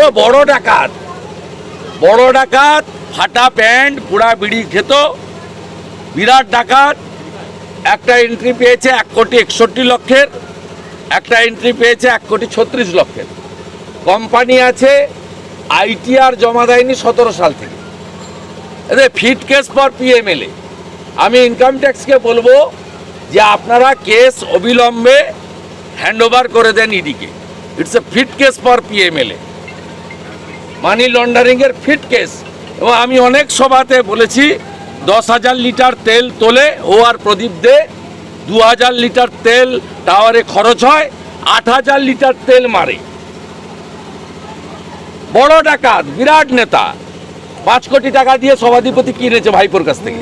ও, বড় ডাকাত। বড় ডাকাত, ফাটা প্যান্ট পুরা বিড়ি খেত। বিরাট ডাকাত। একটা এন্ট্রি পেয়েছে এক কোটি একষট্টি লক্ষের। একটা এন্ট্রি পেয়েছে এক কোটি ছত্রিশ লক্ষের। কোম্পানি আছে আইটিআর জমা দেয়নি সতেরো সাল থেকে। এদের ফিট কেস ফর পিএমএলএ আমি ইনকাম ট্যাক্সকে বলব যে আপনারা কেস অবিলম্বে হ্যান্ড ওভার করে দেন ইডিকে it's a fit case for PMLA money লন্ডারিংয়ের fit case এবং আমি অনেক সভাতে বলেছি, দশ হাজার লিটার তেল তোলে, ও আর প্রদীপ দে, দু হাজার লিটার তেল টাওয়ারে খরচ হয়, আট হাজার লিটার তেল মারে। বড় ডাকাত, বিরাট নেতা, পাঁচ কোটি টাকা দিয়ে সভাধিপতি কিনেছে ভাইপোর কাছ থেকে।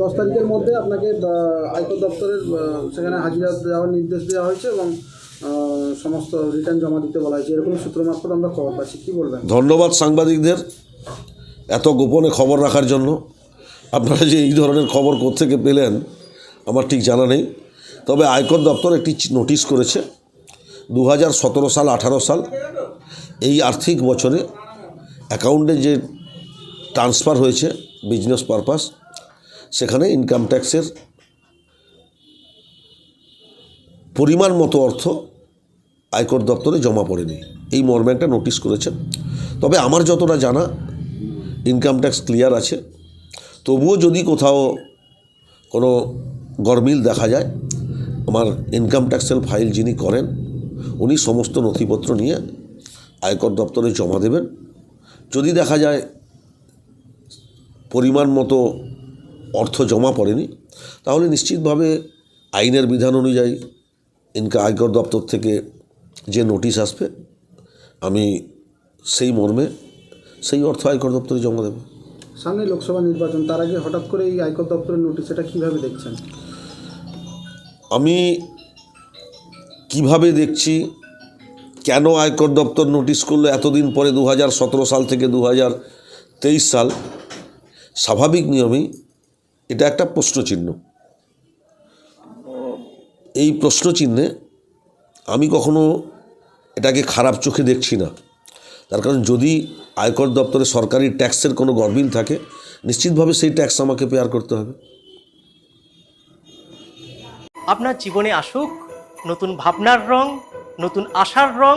দশ তারিখের মধ্যে আপনাকে আয়কর দপ্তরের সেখানে হাজিরা দেওয়ার নির্দেশ দেওয়া হয়েছে এবং সমস্ত রিটার্ন জমা দিতে বলা হয়েছে। এরকম সূত্র মারফত আমরা খবর পাচ্ছি। বলবেন? ধন্যবাদ সাংবাদিকদের এত গোপনে খবর রাখার জন্য। আপনারা যে এই ধরনের খবর কোত্থেকে পেলেন, আমার ঠিক জানা নেই। তবে আয়কর দপ্তর একটি নোটিশ করেছে দু হাজার সতেরো সাল, আঠারো সাল, এই আর্থিক বছরে অ্যাকাউন্টে যে ট্রান্সফার হয়েছে বিজনেস পারপাস সেখানে ইনকাম ট্যাক্সের পরিমাণ মতো অর্থ আয়কর দপ্তরে জমা পড়েনি। এই মর্মে একটা নোটিশ করেছেন। তবে আমার যতটা জানা ইনকাম ট্যাক্স ক্লিয়ার আছে। তবুও যদি কোথাও কোনো গরমিল দেখা যায়, আমার ইনকাম ট্যাক্সের ফাইল যিনি করেন, উনি সমস্ত নথিপত্র নিয়ে আয়কর দপ্তরে জমা দেবেন। যদি দেখা যায় পরিমাণ মতো অর্থ জমা পড়েনি, তাহলে নিশ্চিতভাবে আইনের বিধান অনুযায়ী ইনকা আয়কর দপ্তর থেকে যে নোটিশ আসবে আমি সেই মর্মে সেই অর্থ আয়কর দপ্তরে জমা দেবো। সামনে লোকসভা নির্বাচন তার আগে হঠাৎ করে এই আয়কর দপ্তরের নোটিশ এটা কীভাবে দেখছেন? আমি কীভাবে দেখছি কেন আয়কর দপ্তর নোটিশ করল এতদিন পরে দু হাজার সতেরো সাল থেকে দু হাজার তেইশ সাল? স্বাভাবিক নিয়মেই এটা একটা প্রশ্নচিহ্ন। এই প্রশ্নচিহ্নে আমি কখনো এটাকে খারাপ চোখে দেখছি না। তার কারণ যদি আয়কর দপ্তরে সরকারি ট্যাক্সের কোনো গরমিল থাকে, নিশ্চিতভাবে সেই ট্যাক্স আমাকে পেয়ার করতে হবে। আপনার জীবনে আসুক, নতুন ভাবনার রং, নতুন আশার রং,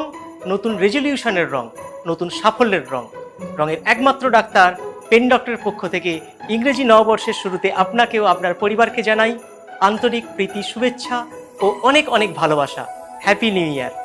নতুন রেজলিউশনের রং, নতুন সাফল্যের রং। রঙের একমাত্র ডাক্তার, পেন ডক্টরের পক্ষ থেকে ইংরেজি নববর্ষের শুরুতে আপনাকেও আপনার পরিবারকে জানাই আন্তরিক প্রীতি, শুভেচ্ছা ও অনেক অনেক ভালোবাসা। হ্যাপি নিউ ইয়ার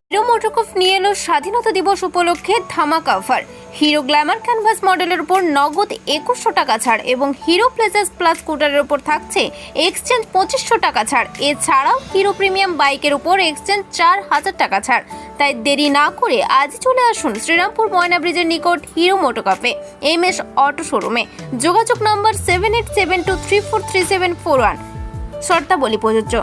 হিরো মোটোকফ নিয়ে এলো স্বাধীনতা দিবস উপলক্ষে ধামাকা অফার। হিরো গ্ল্যামার ক্যানভাস মডেলের উপর নগদ একুশশো টাকা ছাড় এবং হিরো প্লেজাস প্লাস স্কুটারের উপর থাকছে এক্সচেঞ্জ পঁচিশশো টাকা ছাড়। এছাড়াও হিরো প্রিমিয়াম বাইকের উপর এক্সচেঞ্জ চার হাজার টাকা ছাড়। তাই দেরি না করে আজ চলে আসুন শ্রীরামপুর ময়না ব্রিজের নিকট হিরো মোটোকফে এম এস অটো শোরুমে যোগাযোগ number seven eight seven two three four three seven four one শর্তাবলী প্রযোজ্য।